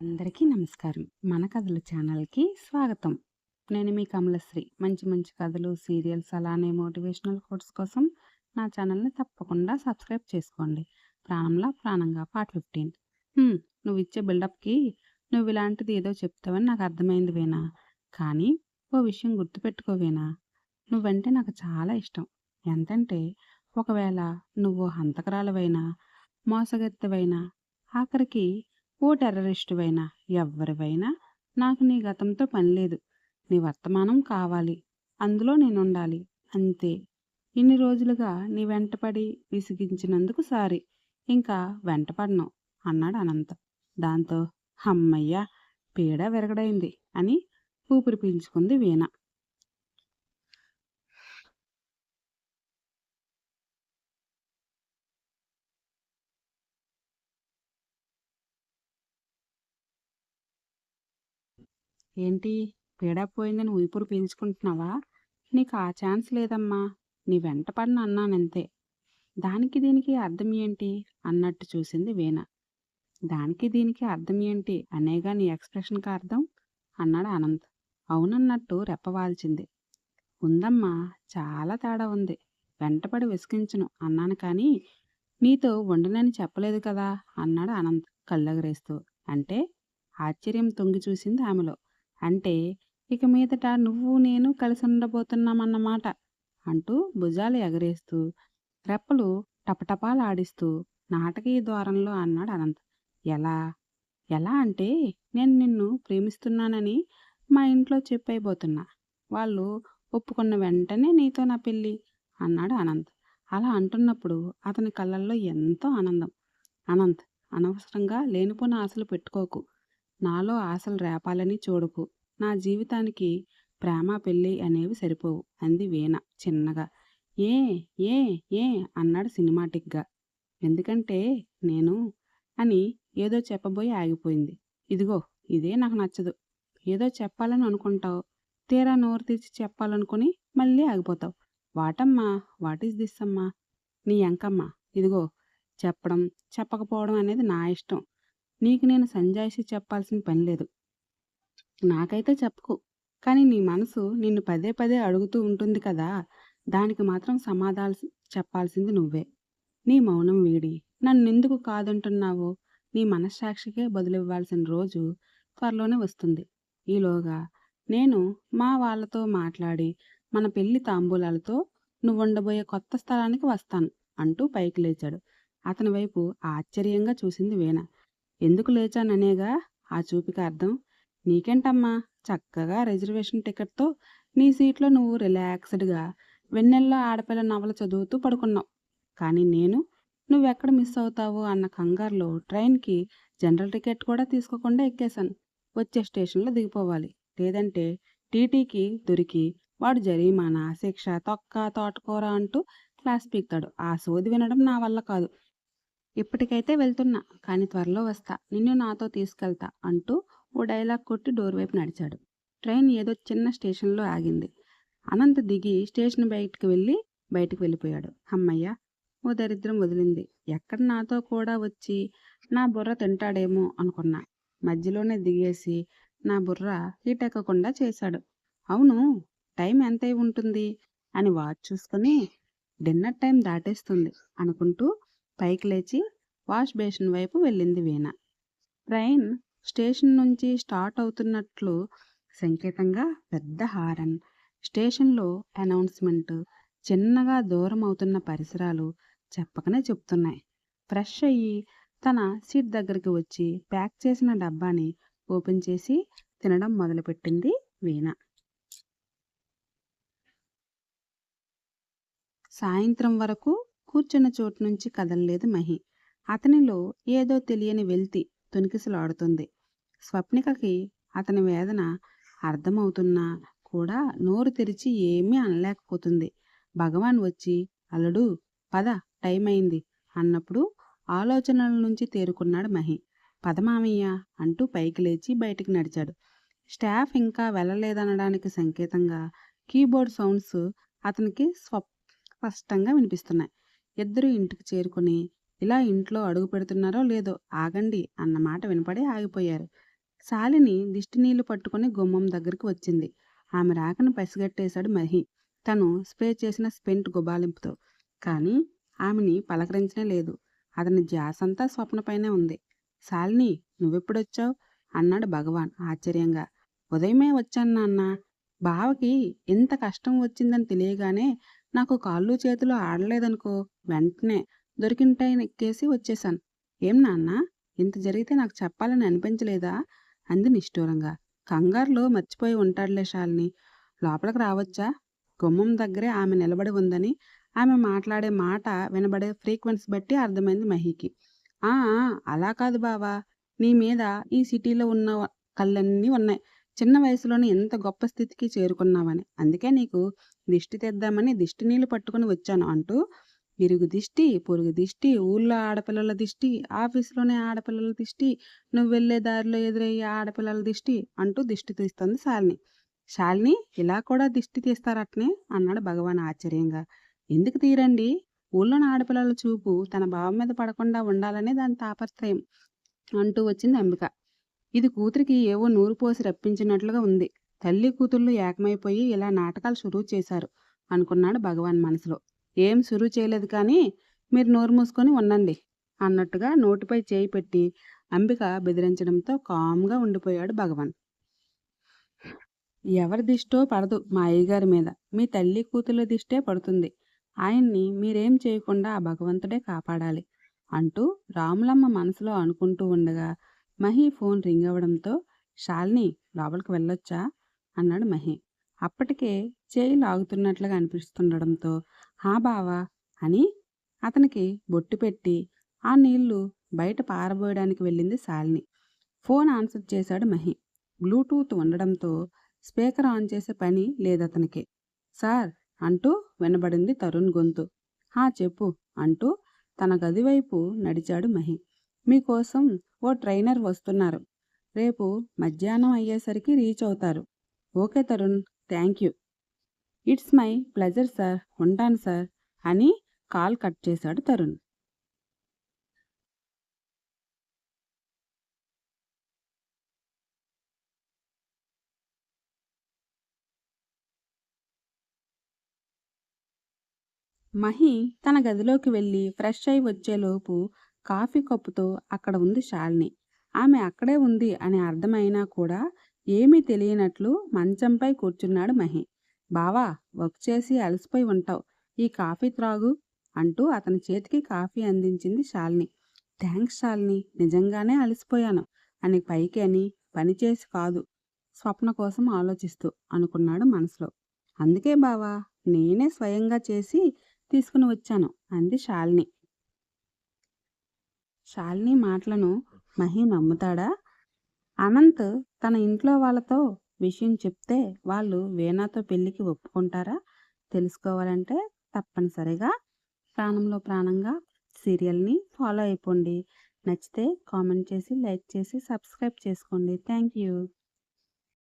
అందరికీ నమస్కారం. మన కథలు ఛానల్కి స్వాగతం. నేను మీ కమలశ్రీ. మంచి మంచి కథలు సీరియల్స్ అలానే మోటివేషనల్ కోర్స్ కోసం నా ఛానల్ని తప్పకుండా సబ్స్క్రైబ్ చేసుకోండి. ప్రాణంలా ప్రాణంగా పార్ట్ ఫిఫ్టీన్. నువ్వు ఇచ్చే బిల్డప్కి నువ్వు ఇలాంటిది ఏదో చెప్తావని నాకు అర్థమైంది వేనా కానీ ఓ విషయం గుర్తుపెట్టుకోవేనా నువ్వంటే నాకు చాలా ఇష్టం. ఎంతంటే ఒకవేళ నువ్వు హంతకరాలవైనా మోసగత్తెవైనా ఆఖరికి ఓ టెర్రరిస్టువైనా ఎవ్వరివైనా నాకు నీ గతంతో పని లేదు. నీ వర్తమానం కావాలి. అందులో నేను ఉండాలి అంతే. ఇన్ని రోజులుగా నీ వెంటపడి విసిగించినందుకు సారీ. ఇంకా వెంటపడను అన్నాడు అనంత. దాంతో హమ్మయ్య పీడ విరగడైంది అని ఊపిరి పీల్చుకుంది వీణ. ఏంటి? పీడ పోయిందని ఊపిరి పీల్చుకుంటున్నావా? నీకు ఆ ఛాన్స్ లేదమ్మా. నీ వెంట పడిన అన్నానంతే. దానికి దీనికి అర్థం ఏంటి? అన్నట్టు చూసింది వీణ. దానికి దీనికి అర్థం ఏంటి? అనేగా నీ ఎక్స్ప్రెషన్కి అర్థం? అన్నాడు అనంత్. అవునన్నట్టు రెప్పవాల్చింది. ఉందమ్మా చాలా తేడా ఉంది. వెంటపడి విసిగించను అన్నాను కానీ నీతో వండనని చెప్పలేదు కదా అన్నాడు అనంత్ కళ్ళగరేస్తూ. అంటే ఆశ్చర్యం తొంగి చూసింది ఆమెలో. అంటే ఇక మీదట నువ్వు నేను కలిసి ఉండబోతున్నామన్నమాట అంటూ భుజాలు ఎగరేస్తూ రెప్పలు టపటపాలాడిస్తూ నాటకీయ ద్వారంలో అన్నాడు అనంత్. ఎలా? ఎలా అంటే నేను నిన్ను ప్రేమిస్తున్నానని మా ఇంట్లో చెప్పైపోతున్నా. వాళ్ళు ఒప్పుకున్న వెంటనే నీతో నా పెళ్ళి అన్నాడు అనంత్. అలా అంటున్నప్పుడు అతని కళ్ళల్లో ఎంతో ఆనందం. అనంత్ అనవసరంగా లేనిపోయిన ఆశలు పెట్టుకోకు. నాలో ఆశలు రేపాలని చూడకు. నా జీవితానికి ప్రేమ పెళ్ళి అనేవి సరిపోవు. అంది వీణ చిన్నగా. ఏ ఏ ఏ అన్నాడు సినిమాటిక్గా. ఎందుకంటే నేను అని ఏదో చెప్పబోయి ఆగిపోయింది. ఇదిగో ఇదే నాకు నచ్చదు. ఏదో చెప్పాలని అనుకుంటావు. తీరా నోరు తీర్చి చెప్పాలనుకుని మళ్ళీ ఆగిపోతావు. వాటమ్మా వాట్ ఈస్ దిస్ అమ్మా? నీ ఎంకమ్మా. ఇదిగో చెప్పడం చెప్పకపోవడం అనేది నా ఇష్టం. నీకు నేను సంజాయిషి చెప్పాల్సిన పని లేదు. నాకైతే చెప్పకు. కానీ నీ మనసు నిన్ను పదే పదే అడుగుతూ ఉంటుంది కదా. దానికి మాత్రం సమాధానం చెప్పాల్సింది నువ్వే. నీ మౌనం వీడి. నన్నెందుకు కాదంటున్నావో? నీ మనస్సాక్షికే బదులివ్వాల్సిన రోజు త్వరలోనే వస్తుంది. ఈలోగా నేను మా వాళ్ళతో మాట్లాడి మన పెళ్ళి తాంబూలాలతో నువ్వు ఉండబోయే కొత్త స్థలానికి వస్తాను అంటూ పైకి లేచాడు. అతని వైపు ఆశ్చర్యంగా చూసింది వీణ. ఎందుకు లేచాననేగా ఆ చూపిక అర్థం. నీకేంటమ్మా? చక్కగా రిజర్వేషన్ టికెట్తో నీ సీట్లో నువ్వు రిలాక్స్డ్గా వెన్నెల్లో ఆడపిల్ల నవల చదువుతూ పడుకున్నావు. కానీ నేను నువ్వెక్కడ మిస్ అవుతావు అన్న కంగారులో ట్రైన్కి జనరల్ టికెట్ కూడా తీసుకోకుండా ఎక్కేశాను. వచ్చే స్టేషన్లో దిగిపోవాలి. లేదంటే టీటీకి దొరికి వాడు జరిమానా శిక్ష తొక్క తోటకూర అంటూ క్లాస్ పీక్తాడు. ఆ సోది వినడం నా వల్ల కాదు. ఇప్పటికైతే వెళ్తున్నా కానీ త్వరలో వస్తా నిన్ను నాతో తీసుకెళ్తా అంటూ ఓ డైలాగ్ కొట్టి డోర్ వైపు నడిచాడు. ట్రైన్ ఏదో చిన్న స్టేషన్లో ఆగింది. అనంత్ దిగి స్టేషన్ బయటికి వెళ్ళి బయటికి వెళ్ళిపోయాడు. అమ్మయ్య ఓ దరిద్రం వదిలింది. ఎక్కడ నాతో కూడా వచ్చి నా బుర్ర తింటాడేమో అనుకున్నా. మధ్యలోనే దిగేసి నా బుర్ర హీట్ ఎక్కకుండా చేశాడు. అవును టైం ఎంత ఉంటుంది అని వాచ్ చూసుకుని డిన్నర్ టైం దాటేస్తుంది అనుకుంటూ పైకి లేచి వాష్ బేసిన్ వైపు వెళ్ళింది వీణ. ట్రైన్ స్టేషన్ నుంచి స్టార్ట్ అవుతున్నట్లు సంకేతంగా పెద్ద హారన్. స్టేషన్లో అనౌన్స్మెంట్ చిన్నగా దూరం అవుతున్న పరిసరాలు చెప్పకనే చెప్తున్నాయి. ఫ్రెష్ అయ్యి తన సీట్ దగ్గరికి వచ్చి ప్యాక్ చేసిన డబ్బాని ఓపెన్ చేసి తినడం మొదలుపెట్టింది వీణ. సాయంత్రం వరకు కూర్చున్న చోటు నుంచి కదలలేదు మహి. అతనిలో ఏదో తెలియని వెల్తి తొనికిసలాడుతుంది. స్వప్నికకి అతని వేదన అర్థమవుతున్నా కూడా నోరు తెరిచి ఏమీ అనలేకపోతుంది. భగవాన్ వచ్చి అల్లుడు పద టైం అయింది అన్నప్పుడు ఆలోచనల నుంచి తేరుకున్నాడు మహి. పదమామయ్య అంటూ పైకి లేచి బయటికి నడిచాడు. స్టాఫ్ ఇంకా వెళ్ళలేదనడానికి సంకేతంగా కీబోర్డ్ సౌండ్స్ అతనికి స్వ స్పష్టంగా వినిపిస్తున్నాయి. ఇద్దరు ఇంటికి చేరుకుని ఇలా ఇంట్లో అడుగు పెడుతున్నారో లేదో ఆగండి అన్నమాట వినపడే వినపడి ఆగిపోయారు. శాలిని దిష్టి నీళ్ళు పట్టుకొని గుమ్మం దగ్గరికి వచ్చింది. ఆమె రాకను పసిగట్టేశాడు మహి. తను స్ప్రే చేసిన స్పెంట్ గుబాలింపుతో. కానీ ఆమెని పలకరించనే లేదు. అతని ధ్యాసంతా స్వప్నపైనే ఉంది. శాలిని నువ్వెప్పుడొచ్చావు? అన్నాడు భగవాన్ ఆశ్చర్యంగా. ఉదయమే వచ్చాను నాన్న. బావకి ఎంత కష్టం వచ్చిందని తెలియగానే నాకు కాళ్ళు చేతులు ఆడలేదనుకో వెంటనే దొరికింటాయి ఎక్కేసి వచ్చేసాను ఏం నాన్న ఇంత జరిగితే నాకు చెప్పాలని అనిపించలేదా? అంది నిష్ఠూరంగా. కంగారులో మర్చిపోయి ఉంటాడులే శాలిని లోపలికి రావచ్చా? గుమ్మం దగ్గరే ఆమె నిలబడి ఉందని ఆమె మాట్లాడే మాట వినబడే ఫ్రీక్వెన్సీ బట్టి అర్థమైంది మహికి. ఆ ఆ, అలా కాదు బావా. నీ మీద ఈ సిటీలో ఉన్న కళ్ళన్నీ ఉన్నాయి. చిన్న వయసులోనే ఎంత గొప్ప స్థితికి చేరుకున్నావని. అందుకే నీకు దిష్టి తెద్దామని దిష్టి నీళ్ళు పట్టుకుని వచ్చాను అంటూ ఇరుగు దిష్టి పొరుగు దిష్టి ఊళ్ళో ఆడపిల్లల దిష్టి ఆఫీసులోనే ఆడపిల్లల దిష్టి నువ్వు వెళ్ళే దారిలో ఎదురయ్యే ఆడపిల్లల దిష్టి అంటూ దిష్టి తీస్తుంది శాలిని. శాలిని ఇలా కూడా దిష్టి తీస్తారట్నే? అన్నాడు భగవాన్ ఆశ్చర్యంగా. ఎందుకు తీరండి ఊళ్ళోని ఆడపిల్లల చూపు తన భావం మీద పడకుండా ఉండాలనే దాని తాపత్రయం అంటూ వచ్చింది అంబిక. ఇది కూతురికి ఏవో నూరు పోసి రప్పించినట్లుగా ఉంది. తల్లి కూతుళ్ళు ఏకమైపోయి ఇలా నాటకాలు షురూ చేశారు అనుకున్నాడు భగవాన్ మనసులో. ఏం షురూ చేయలేదు కానీ మీరు నోరు మూసుకొని ఉండండి అన్నట్టుగా నోటిపై చేయి పెట్టి అంబిక బెదిరించడంతో కామ్గా ఉండిపోయాడు భగవాన్. ఎవరి దిష్టో పడదు మా అయ్యగారి మీద. మీ తల్లి కూతుళ్ళ దిష్టే పడుతుంది. ఆయన్ని మీరేం చేయకుండా ఆ భగవంతుడే కాపాడాలి అంటూ రాములమ్మ మనసులో అనుకుంటూ ఉండగా మహి ఫోన్ రింగ్ అవ్వడంతో శాలిని లోపలికి వెళ్ళొచ్చా? అన్నాడు మహి. అప్పటికే చేయి లాగుతున్నట్లుగా అనిపిస్తుండడంతో హా బావా అని అతనికి బొట్టు పెట్టి ఆ నీళ్ళు బయట పారబోయడానికి వెళ్ళింది శాలిని. ఫోన్ ఆన్సర్ చేశాడు మహి. బ్లూటూత్ ఉండడంతో స్పీకర్ ఆన్ చేసే పని లేదతనికి. సార్ అంటూ వినబడింది తరుణ్ గొంతు. హా చెప్పు అంటూ తన గది వైపు నడిచాడు మహి. మీకోసం ఓ ట్రైనర్ వస్తున్నారు. రేపు మధ్యాహ్నం అయ్యేసరికి రీచ్ అవుతారు. Okay Tarun thank you. It's my pleasure sir ఉంటాను సార్ అని కాల్ కట్ చేశాడు తరుణ్. మహి తన గదిలోకి వెళ్ళి ఫ్రెష్ అయి వచ్చేలోపు కాఫీ కప్పుతో అక్కడ ఉంది శాలిని. ఆమె అక్కడే ఉంది అని అర్థమైనా కూడా ఏమీ తెలియనట్లు మంచంపై కూర్చున్నాడు మహి. బావా వర్క్ చేసి అలసిపోయి ఉంటావు. ఈ కాఫీ త్రాగు అంటూ అతని చేతికి కాఫీ అందించింది శాలిని థ్యాంక్స్ శాలిని నిజంగానే అలసిపోయాను. అని పైకి అని పనిచేసి కాదు స్వప్న కోసం ఆలోచిస్తూ అనుకున్నాడు మనసులో. అందుకే బావా నేనే స్వయంగా చేసి తీసుకుని వచ్చాను అంది శాలిని శాలిని మాటలను మహి నమ్ముతాడా? అనంత్ తన ఇంట్లో వాళ్ళతో విషయం చెప్తే వాళ్ళు వీణాతో పెళ్ళికి ఒప్పుకుంటారా? తెలుసుకోవాలంటే తప్పనిసరిగా ప్రాణంలో ప్రాణంగా సీరియల్ని ఫాలో అయిపోండి. నచ్చితే కామెంట్ చేసి లైక్ చేసి సబ్స్క్రైబ్ చేసుకోండి. Thank you.